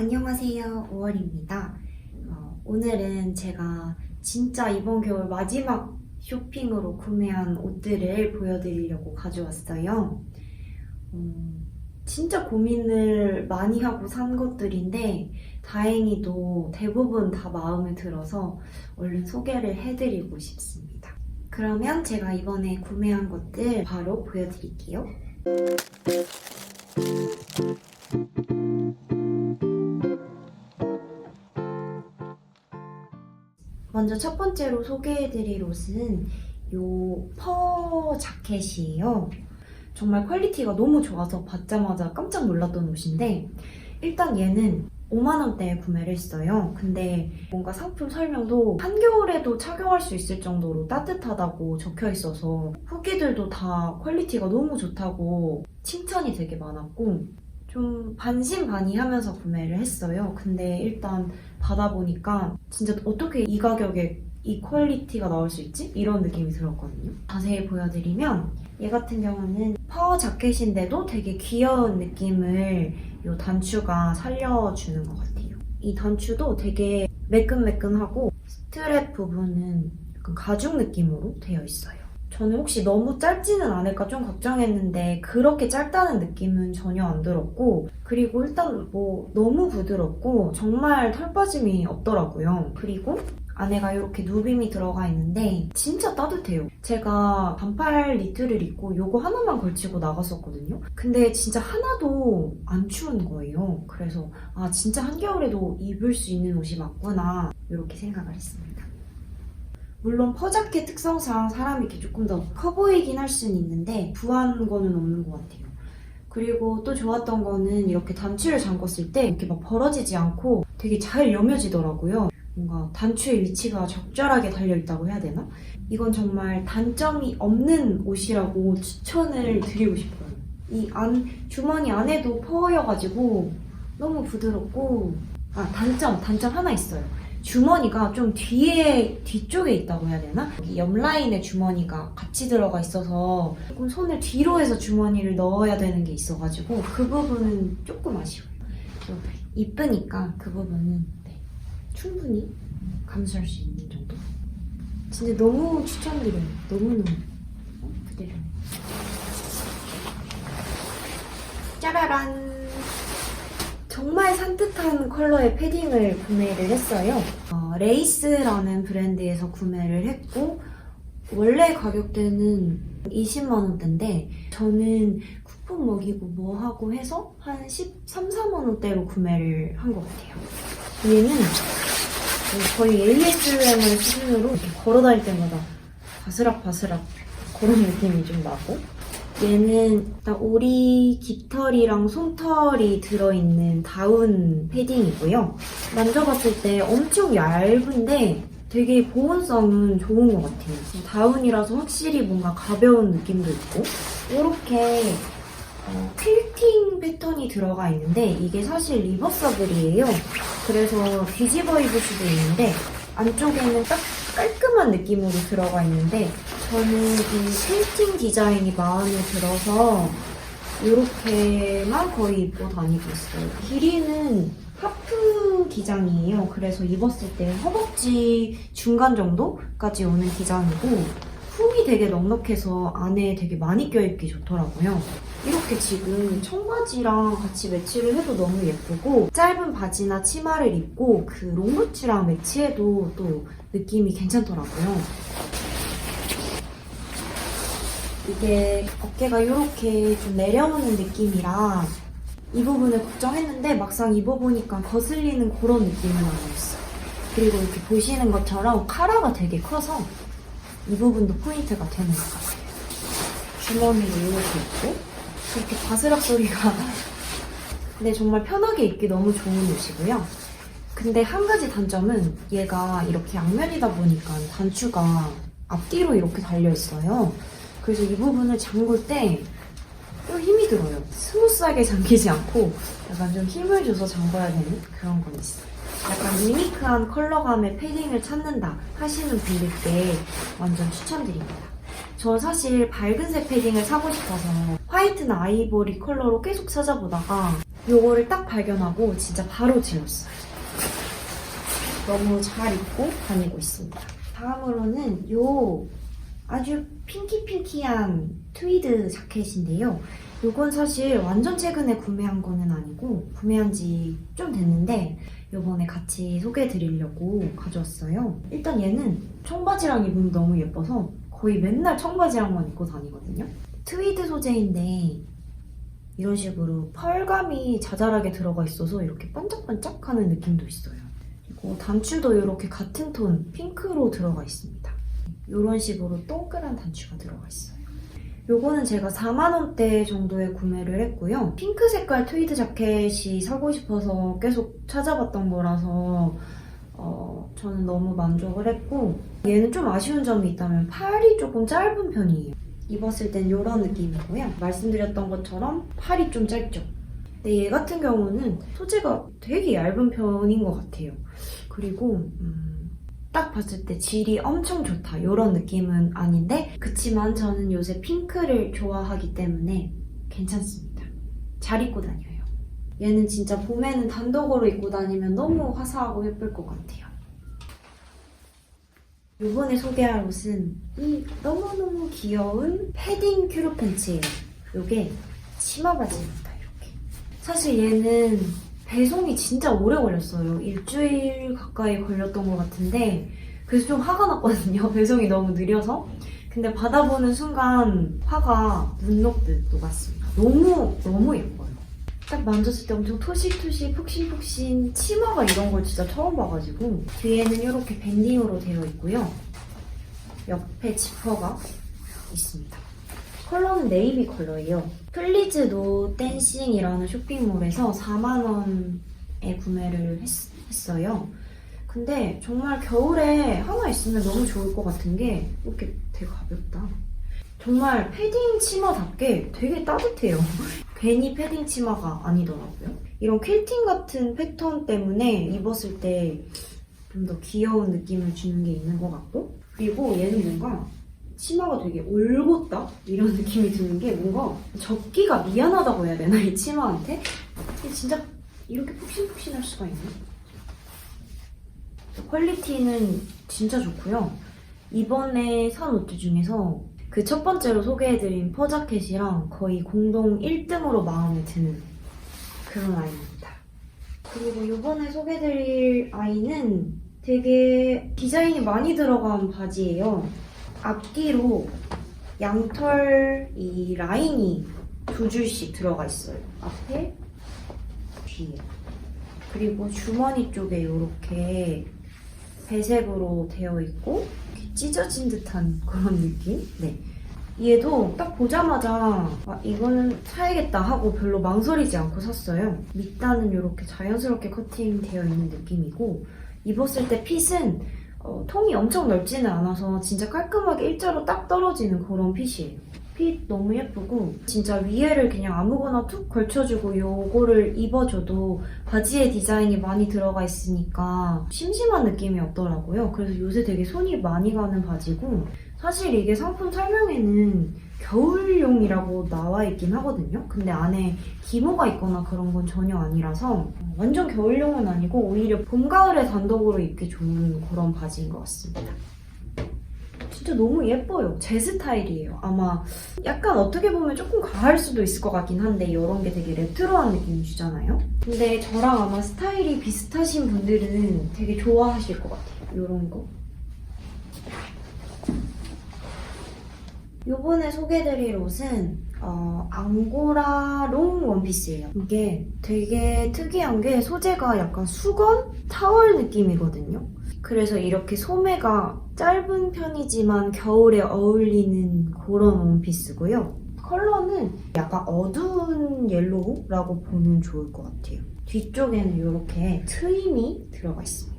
안녕하세요. 5월입니다. 어, 오늘은 제가 진짜 이번 겨울 마지막 쇼핑으로 구매한 옷들을 보여드리려고 가져왔어요. 음, 진짜 고민을 많이 하고 산 것들인데 다행히도 대부분 다 마음에 들어서 얼른 소개를 해드리고 싶습니다. 그러면 제가 이번에 구매한 것들 바로 보여드릴게요. 먼저 첫 번째로 소개해드릴 옷은 요 퍼 자켓이에요. 정말 퀄리티가 너무 좋아서 받자마자 깜짝 놀랐던 옷인데 일단 얘는 5만원대에 구매를 했어요. 근데 뭔가 상품 설명도 한겨울에도 착용할 수 있을 정도로 따뜻하다고 적혀 있어서 후기들도 다 퀄리티가 너무 좋다고 칭찬이 되게 많았고 좀 반신반의하면서 구매를 했어요. 근데 일단 받아보니까 진짜 어떻게 이 가격에 이 퀄리티가 나올 수 있지? 이런 느낌이 들었거든요. 자세히 보여드리면 얘 같은 경우는 퍼 자켓인데도 되게 귀여운 느낌을 이 단추가 살려주는 것 같아요. 이 단추도 되게 매끈매끈하고 스트랩 부분은 약간 가죽 느낌으로 되어 있어요. 저는 혹시 너무 짧지는 않을까 좀 걱정했는데 그렇게 짧다는 느낌은 전혀 안 들었고 그리고 일단 뭐 너무 부드럽고 정말 털 빠짐이 없더라고요. 그리고 안에가 이렇게 누빔이 들어가 있는데 진짜 따뜻해요. 제가 반팔 니트를 입고 요거 하나만 걸치고 나갔었거든요. 근데 진짜 하나도 안 추운 거예요. 그래서 아 진짜 한겨울에도 입을 수 있는 옷이 맞구나 이렇게 생각을 했습니다. 물론 퍼자켓 특성상 사람이 이렇게 조금 더 커 보이긴 할 수는 있는데 부한 거는 없는 것 같아요. 그리고 또 좋았던 거는 이렇게 단추를 잠궜을 때 이렇게 막 벌어지지 않고 되게 잘 여며지더라고요. 뭔가 단추의 위치가 적절하게 달려있다고 해야 되나? 이건 정말 단점이 없는 옷이라고 추천을 드리고 싶어요. 이 안, 주머니 안에도 퍼여가지고 너무 부드럽고, 아, 단점, 단점 하나 있어요. 주머니가 좀 뒤에, 뒤쪽에 있다고 해야 되나? 여기 옆라인에 주머니가 같이 들어가 있어서 조금 손을 뒤로 해서 주머니를 넣어야 되는 게 있어가지고 그 부분은 조금 아쉬워요. 이쁘니까 그 부분은 네, 충분히 감수할 수 있는 정도? 진짜 너무 추천드려요. 너무너무. 어? 그대로. 짜라란! 정말 산뜻한 컬러의 패딩을 구매를 했어요. 어, 레이스라는 브랜드에서 구매를 했고, 원래 가격대는 20만원대인데, 저는 쿠폰 먹이고 뭐 하고 해서 한 13, 4만원대로 구매를 한 것 같아요. 얘는 거의 ASMR 수준으로 걸어다닐 때마다 바스락바스락 그런 느낌이 좀 나고 얘는 오리 깃털이랑 솜털이 들어있는 다운 패딩이고요. 만져봤을 때 엄청 얇은데 되게 보온성은 좋은 것 같아요. 다운이라서 확실히 뭔가 가벼운 느낌도 있고 이렇게 어, 퀼팅 패턴이 들어가 있는데 이게 사실 리버서블이에요. 그래서 뒤집어 입을 수도 있는데 안쪽에는 딱 깔끔 한 느낌으로 들어가 있는데 저는 이 퀼팅 디자인이 마음에 들어서 이렇게만 거의 입고 다니고 있어요. 길이는 하프 기장이에요. 그래서 입었을 때 허벅지 중간 정도까지 오는 기장이고 훅이 되게 넉넉해서 안에 되게 많이 껴입기 좋더라고요. 이렇게 지금 청바지랑 같이 매치를 해도 너무 예쁘고 짧은 바지나 치마를 입고 그 롱부츠랑 매치해도 또 느낌이 괜찮더라고요. 이게 어깨가 이렇게 좀 내려오는 느낌이라 이 부분을 걱정했는데 막상 입어보니까 거슬리는 그런 느낌은 아니었어요. 그리고 이렇게 보시는 것처럼 카라가 되게 커서 이 부분도 포인트가 되는 것 같아요. 주머니도 이렇게 있고 이렇게 바스락 소리가 근데 정말 편하게 입기 너무 좋은 옷이고요. 근데 한 가지 단점은 얘가 이렇게 양면이다 보니까 단추가 앞뒤로 이렇게 달려 있어요. 그래서 이 부분을 잠글 때또 힘이 들어요. 스무스하게 잠기지 않고 약간 좀 힘을 줘서 잠궈야 되는 그런 건 있어요. 약간 유니크한 컬러감의 패딩을 찾는다 하시는 분들께 완전 추천드립니다. 저 사실 밝은색 패딩을 사고 싶어서 화이트나 아이보리 컬러로 계속 찾아보다가 요거를 딱 발견하고 진짜 바로 질렀어요. 너무 잘 입고 다니고 있습니다. 다음으로는 요 아주 핑키핑키한 트위드 자켓인데요. 요건 사실 완전 최근에 구매한 거는 아니고 구매한 지 좀 됐는데 요번에 같이 소개해 드리려고 가져왔어요. 일단 얘는 청바지랑 입으면 너무 예뻐서 거의 맨날 청바지랑만 입고 다니거든요. 트위드 소재인데 이런 식으로 펄감이 자잘하게 들어가 있어서 이렇게 반짝반짝하는 느낌도 있어요. 그리고 단추도 이렇게 같은 톤 핑크로 들어가 있습니다. 이런 식으로 동그란 단추가 들어가 있어요. 요거는 제가 4만원대 정도에 구매를 했고요. 핑크 색깔 트위드 자켓이 사고 싶어서 계속 찾아봤던 거라서 어, 저는 너무 만족을 했고 얘는 좀 아쉬운 점이 있다면 팔이 조금 짧은 편이에요. 입었을 땐 이런 느낌이고요. 말씀드렸던 것처럼 팔이 좀 짧죠. 근데 얘 같은 경우는 소재가 되게 얇은 편인 것 같아요. 그리고 음, 딱 봤을 때 질이 엄청 좋다 이런 느낌은 아닌데 그치만 저는 요새 핑크를 좋아하기 때문에 괜찮습니다. 잘 입고 다녀요. 얘는 진짜 봄에는 단독으로 입고 다니면 너무 화사하고 예쁠 것 같아요. 이번에 소개할 옷은 이 너무너무 귀여운 패딩 큐로 팬츠예요. 이게 치마 바지입니다. 이렇게. 사실 얘는 배송이 진짜 오래 걸렸어요. 일주일 가까이 걸렸던 것 같은데 그래서 좀 화가 났거든요. 배송이 너무 느려서. 근데 받아보는 순간 화가 눈 녹듯 녹았습니다. 너무 너무 예뻐요. 딱 만졌을 때 엄청 토식토식 푹신푹신 치마가 이런 걸 진짜 처음 봐가지고 뒤에는 이렇게 밴딩으로 되어 있고요. 옆에 지퍼가 있습니다. 컬러는 네이비 컬러예요. 플리즈 노 댄싱이라는 쇼핑몰에서 4만원에 구매를 했, 어요 근데 정말 겨울에 하나 있으면 너무 좋을 것 같은 게 이렇게 되게 가볍다. 정말 패딩 치마답게 되게 따뜻해요. 괜히 패딩 치마가 아니더라고요. 이런 퀼팅 같은 패턴 때문에 입었을 때 좀 더 귀여운 느낌을 주는 게 있는 것 같고 그리고 얘는 뭔가 치마가 되게 올곧다? 이런 느낌이 드는 게 뭔가 접기가 미안하다고 해야 되나 이 치마한테? 진짜 이렇게 푹신푹신할 수가 있나? 퀄리티는 진짜 좋고요. 이번에 산 옷들 중에서 그 첫 번째로 소개해드린 퍼자켓이랑 거의 공동 1등으로 마음에 드는 그런 아이입니다. 그리고 이번에 소개해드릴 아이는 되게 디자인이 많이 들어간 바지예요. 앞뒤로 양털 이 라인이 두 줄씩 들어가 있어요. 앞에, 뒤에. 그리고 주머니 쪽에 이렇게 배색으로 되어 있고 찢어진 듯한 그런 느낌? 네. 얘도 딱 보자마자 아, 이거는 사야겠다 하고 별로 망설이지 않고 샀어요. 밑단은 이렇게 자연스럽게 커팅되어 있는 느낌이고 입었을 때 핏은 어, 통이 엄청 넓지는 않아서 진짜 깔끔하게 일자로 딱 떨어지는 그런 핏이에요. 핏 너무 예쁘고 진짜 위에를 그냥 아무거나 툭 걸쳐주고 요거를 입어줘도 바지에 디자인이 많이 들어가 있으니까 심심한 느낌이 없더라고요. 그래서 요새 되게 손이 많이 가는 바지고 사실 이게 상품 설명에는 겨울용이라고 나와 있긴 하거든요. 근데 안에 기모가 있거나 그런 건 전혀 아니라서 완전 겨울용은 아니고 오히려 봄, 가을에 단독으로 입기 좋은 그런 바지인 것 같습니다. 진짜 너무 예뻐요. 제 스타일이에요. 아마 약간 어떻게 보면 조금 과할 수도 있을 것 같긴 한데 이런 게 되게 레트로한 느낌 주잖아요. 근데 저랑 아마 스타일이 비슷하신 분들은 되게 좋아하실 것 같아요. 이런 거. 요번에 소개드릴 옷은 어, 앙고라 롱 원피스예요. 이게 되게 특이한 게 소재가 약간 수건? 타월 느낌이거든요. 그래서 이렇게 소매가 짧은 편이지만 겨울에 어울리는 그런 원피스고요. 컬러는 약간 어두운 옐로우라고 보면 좋을 것 같아요. 뒤쪽에는 이렇게 트임이 들어가 있습니다.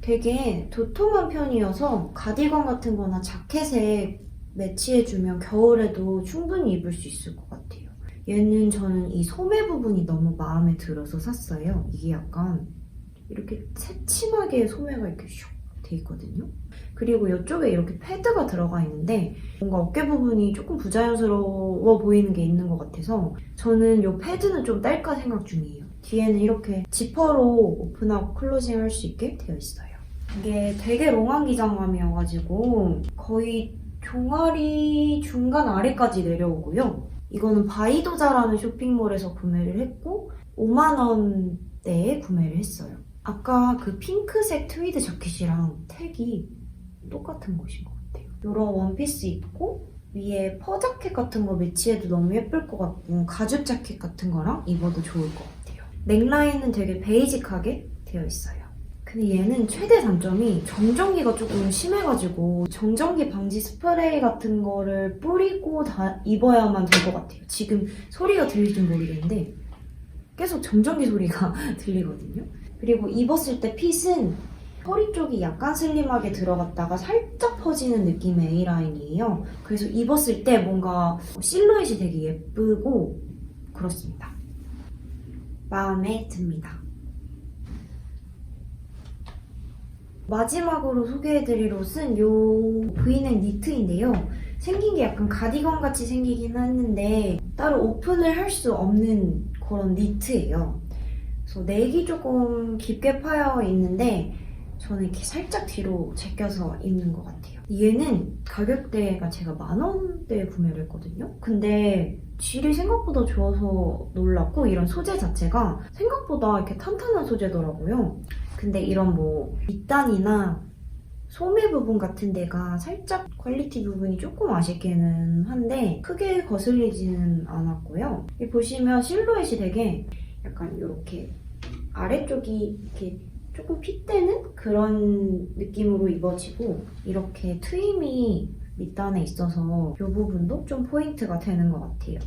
되게 도톰한 편이어서 가디건 같은 거나 자켓에 매치해주면 겨울에도 충분히 입을 수 있을 것 같아요. 얘는 저는 이 소매 부분이 너무 마음에 들어서 샀어요. 이게 약간 이렇게 새침하게 소매가 이렇게 슉 돼 있거든요. 그리고 이쪽에 이렇게 패드가 들어가 있는데 뭔가 어깨 부분이 조금 부자연스러워 보이는 게 있는 것 같아서 저는 이 패드는 좀 딸까 생각 중이에요. 뒤에는 이렇게 지퍼로 오픈하고 클로징 할 수 있게 되어 있어요. 이게 되게 롱한 기장감이어가지고 거의 종아리 중간 아래까지 내려오고요. 이거는 바이도자라는 쇼핑몰에서 구매를 했고 5만 원대에 구매를 했어요. 아까 그 핑크색 트위드 자켓이랑 택이 똑같은 것인 것 같아요. 이런 원피스 입고 위에 퍼 자켓 같은 거 매치해도 너무 예쁠 것 같고 가죽 자켓 같은 거랑 입어도 좋을 것 같아요. 넥라인은 되게 베이직하게 되어 있어요. 근데 얘는 최대 단점이 정전기가 조금 심해가지고 정전기 방지 스프레이 같은 거를 뿌리고 다 입어야만 될 것 같아요. 지금 소리가 들릴지 모르겠는데 계속 정전기 소리가 들리거든요. 그리고 입었을 때 핏은 허리 쪽이 약간 슬림하게 들어갔다가 살짝 퍼지는 느낌의 A라인이에요. 그래서 입었을 때 뭔가 실루엣이 되게 예쁘고 그렇습니다. 마음에 듭니다. 마지막으로 소개해드릴 옷은 요 브이넥 니트인데요. 생긴 게 약간 가디건 같이 생기긴 했는데 따로 오픈을 할 수 없는 그런 니트예요. 그래서 넥이 조금 깊게 파여 있는데 저는 이렇게 살짝 뒤로 제껴서 입는 것 같아요. 얘는 가격대가 제가 만 원대에 구매를 했거든요. 근데 질이 생각보다 좋아서 놀랐고 이런 소재 자체가 생각보다 이렇게 탄탄한 소재더라고요. 근데 이런 뭐 밑단이나 소매 부분 같은 데가 살짝 퀄리티 부분이 조금 아쉽기는 한데 크게 거슬리지는 않았고요. 이 보시면 실루엣이 되게 약간 이렇게 아래쪽이 이렇게 조금 핏대는 그런 느낌으로 입어지고 이렇게 트임이 밑단에 있어서 이 부분도 좀 포인트가 되는 것 같아요.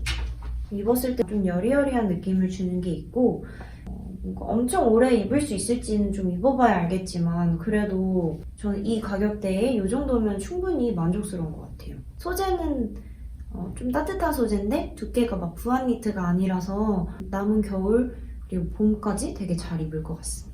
입었을 때 좀 여리여리한 느낌을 주는 게 있고 어, 엄청 오래 입을 수 있을지는 좀 입어봐야 알겠지만 그래도 저는 이 가격대에 이 정도면 충분히 만족스러운 것 같아요. 소재는 어, 좀 따뜻한 소재인데 두께가 막 부한 니트가 아니라서 남은 겨울 그리고 봄까지 되게 잘 입을 것 같습니다.